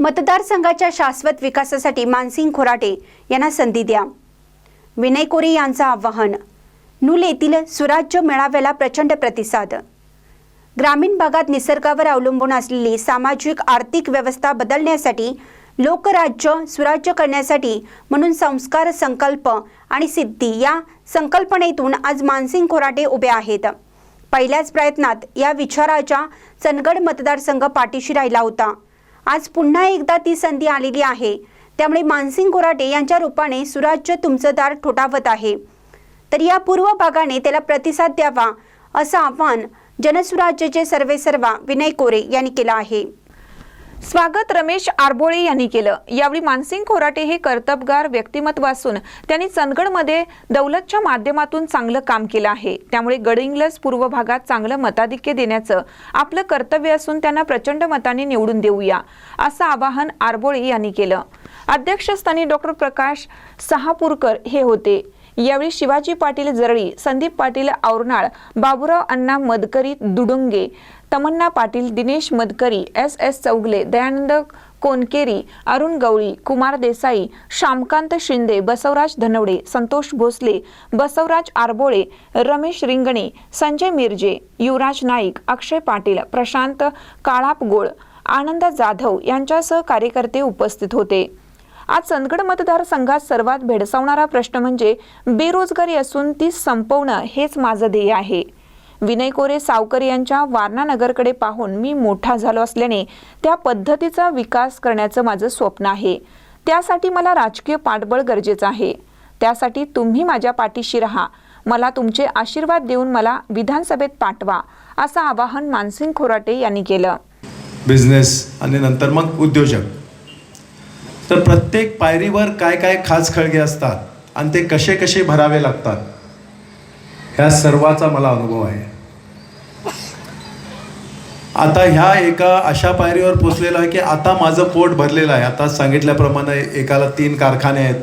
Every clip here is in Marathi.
मतदारसंघाच्या शाश्वत विकासासाठी मानसिंग खोराटे यांना संधी द्या. विनय कोरे यांचं आवाहन. नूल येथील सुराज्य मेळाव्याला प्रचंड प्रतिसाद. ग्रामीण भागात निसर्गावर अवलंबून असलेली सामाजिक आर्थिक व्यवस्था बदलण्यासाठी लोकराज्य सुराज्य करण्यासाठी म्हणून संस्कार संकल्प आणि सिद्धी या संकल्पनेतून आज मानसिंग खोराटे उभे आहेत. पहिल्याच प्रयत्नात या विचाराच्या चंदगड मतदारसंघ पाठीशी राहिला होता. आज पुन्हा एकदा ती संधी आलेली आहे. त्यामुळे मानसिंग कोराटे यांच्या रूपाने सुराज्य तुमचं दार ठोठावत आहे. तर या पूर्व भागाने त्याला प्रतिसाद द्यावा असं आवाहन जनसुराज्यचे सर्वेसर्वा विनय कोरे यांनी केलं आहे. स्वागत रमेश आरबोळे यांनी केलं. यावेळी मानसिंग खोराटे हे कर्तबगार व्यक्तिमत्व असून त्यांनी चंदगडमध्ये दौलतच्या माध्यमातून चांगलं काम केलं आहे. त्यामुळे गडिंग्लज पूर्व भागात चांगलं मताधिक्य देण्याचं आपलं कर्तव्य असून त्यांना प्रचंड मताने निवडून देऊया असं आवाहन आरबोळे यांनी केलं. अध्यक्षस्थानी डॉक्टर प्रकाश सहापूरकर हे होते. यावेळी शिवाजी पाटील जरळी संदीप पाटील औरनाळ बाबुराव अण्णा मदकरी दुडुंगे तमन्ना पाटील दिनेश मदकरी एस एस चौगले दयानंद कोनकेरी अरुण गवळी कुमार देसाई श्यामकांत शिंदे बसवराज धनवडे संतोष भोसले बसवराज आरबोळे रमेश रिंगणे संजय मिरजे युवराज नाईक अक्षय पाटील प्रशांत काळापगोळ आनंद जाधव यांच्यासह कार्यकर्ते उपस्थित होते. आज चंदगड मतदारसंघात सर्वात भेडसावणारा प्रश्न म्हणजे बेरोजगारी असून ती संपवणं हेच माझं ध्येय आहे. विनय कोरे सावकर यांच्या वारणानगरकडे पाहून मी मोठा झालो असल्याने त्या पद्धतीचा विकास करण्याचं माझं स्वप्न आहे. त्यासाठी मला राजकीय पाठबळ गरजेचं आहे. त्यासाठी तुम्ही माझ्या पाठीशी राहा. मला तुमचे आशीर्वाद देऊन मला विधानसभेत पाठवा असं आवाहन मानसिंग खोराटे यांनी केलं. बिझनेस आणि नंतर मग उद्योजक. तर प्रत्येक पायरीवर काय काय खास खळगे असतात आणि ते कसे कसे भरावे लागतात ह्या सर्वाचा मला अनुभव आहे. आता ह्या एका अशा पायरीवर पोचलेला आहे की आता माझं पोट भरलेलं आहे. आता सांगितल्याप्रमाणे एकाला तीन कारखाने आहेत.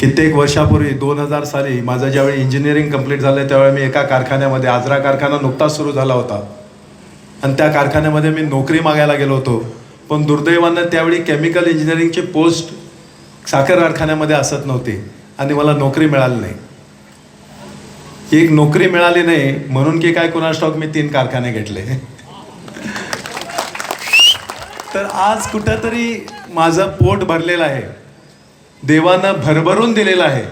कित्येक वर्षापूर्वी दोन हजार साली माझं ज्यावेळी इंजिनिअरिंग कंप्लीट झालं त्यावेळी मी एका कारखान्यामध्ये आजरा कारखाना नुकताच सुरू झाला होता. आणि त्या कारखान्यामध्ये मी नोकरी मागायला गेलो होतो. पण दुर्दैवानं त्यावेळी केमिकल इंजिनिअरिंगची पोस्ट साखर कारखान्यामध्ये असत नव्हती आणि मला नोकरी मिळाली नाही. एक नोकरी मिळाली नाही म्हणून की काय कुणा स्टॉक मी तीन कारखाने घेतले. तर आज कुठंतरी माझं पोट भरलेलं आहे. देवानं भरभरून दिलेलं आहे.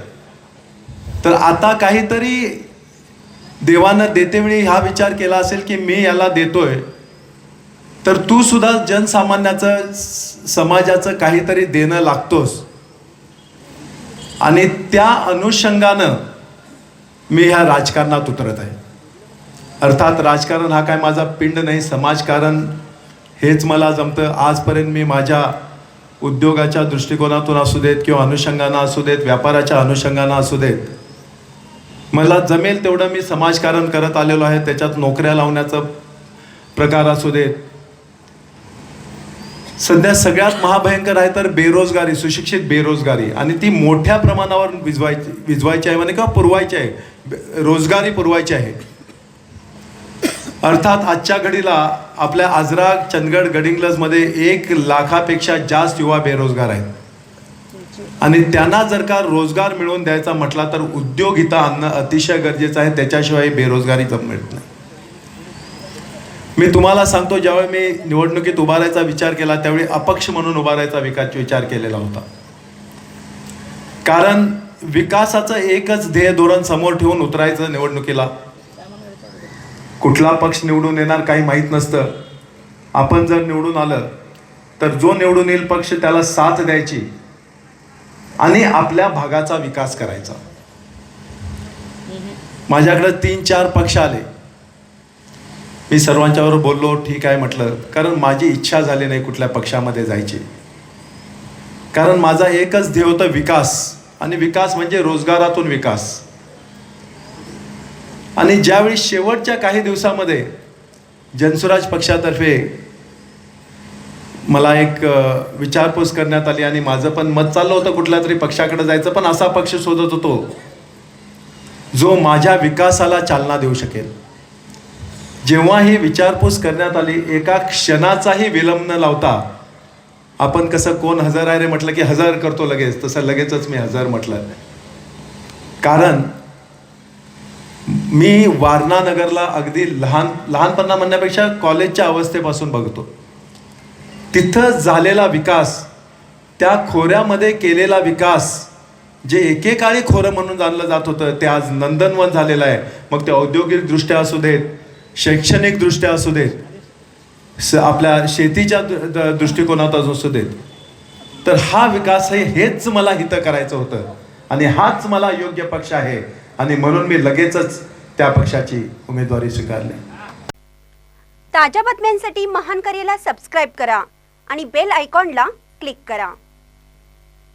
तर आता काहीतरी देवानं देतेवेळी हा विचार केला असेल की मी याला देतोय. तर तू सुद्धा जनसामान्याचं स- समाजाचं काहीतरी देणं लागतोस. आणि त्या अनुषंगानं मी ह्या राजकारणात उतरत आहे. अर्थात राजकारण हा काय माझा पिंड नाही समाजकारण हेच मला जमतं. आजपर्यंत मी माझ्या उद्योगाच्या दृष्टिकोनातून असू देत किंवा अनुषंगानं असू देत व्यापाराच्या अनुषंगानं असू देत मला जमेल तेवढं मी समाजकारण करत आलेलो आहे. त्याच्यात नोकऱ्या लावण्याचं प्रकार असू देत सध्या सगळ्यात महाभयंकर आहे तर बेरोजगारी सुशिक्षित बेरोजगारी. आणि ती मोठ्या प्रमाणावर विजवायची विजवायची आहे म्हणजे किंवा पुरवायची आहे. रोजगारी पुरवायची आहे. अर्थात आजच्या घडीला आपल्या आजरा चंदगड गडिंग्लजमध्ये एक लाखापेक्षा जास्त युवा बेरोजगार आहेत. आणि त्यांना जर का रोजगार मिळवून द्यायचा म्हटला तर उद्योग इथं आणणं अतिशय गरजेचं आहे. त्याच्याशिवाय बेरोजगारी जम मिळत नाही. मी तुम्हाला सांगतो ज्यावेळी मी निवडणुकीत उभारायचा विचार केला त्यावेळी अपक्ष म्हणून उभारायचा विकास विचार केलेला होता. कारण विकासाचं एकच ध्येय धोरण समोर ठेवून उतरायचं निवडणुकीला. कुठला पक्ष निवडून येणार काही माहीत नसतं. आपण जर निवडून आलं तर जो निवडून येईल पक्ष त्याला साथ द्यायची आणि आपल्या भागाचा विकास करायचा. माझ्याकडे तीन चार पक्ष आले. मी सर्वांच्यावर बोललो ठीक आहे म्हटलं. कारण माझी इच्छा झाली नाही कुठल्या पक्षामध्ये जायची. कारण माझा एकच ध्येय होतं विकास. आणि विकास म्हणजे रोजगारातून विकास. आणि ज्यावेळी शेवटच्या काही दिवसामध्ये जनसुराज पक्षातर्फे मला एक विचारपूस करण्यात आली आणि माझं पण मत चाललं होतं कुठल्या तरी पक्षाकडे जायचं पण असा पक्ष शोधत होतो जो माझ्या विकासाला चालना देऊ शकेल. जेव्हा ही विचारपूस करण्यात आली एका क्षणाचाही विलंब न लावता आपण कसं कोण हजर आहे रे म्हटलं की हजर करतो लगेच तसं लगेचच मी हजर म्हटलं. कारण मी वारणानगरला अगदी लहान लहानपणा म्हणण्यापेक्षा कॉलेजच्या अवस्थेपासून बघतो. तिथं झालेला विकास त्या खोऱ्यामध्ये केलेला विकास जे एकेकाळी खोरं म्हणून जाणलं जात होतं ते आज नंदनवन झालेलं आहे. मग ते औद्योगिकदृष्ट्या असू देत शैक्षणिकदृष्ट्या असू देत स आपल्या शेतीच्या दृष्टिकोनात असू देत तर हा विकास हे हेच मला हित करायचं होतं. आणि हाच मला योग्य पक्ष आहे. आणि म्हणून मी लगेचच त्या पक्षाची उमेदवारी स्वीकारली. ताज्या बातम्यांसाठी महान करेला सबस्क्राईब करा आणि बेल आयकॉनला क्लिक करा.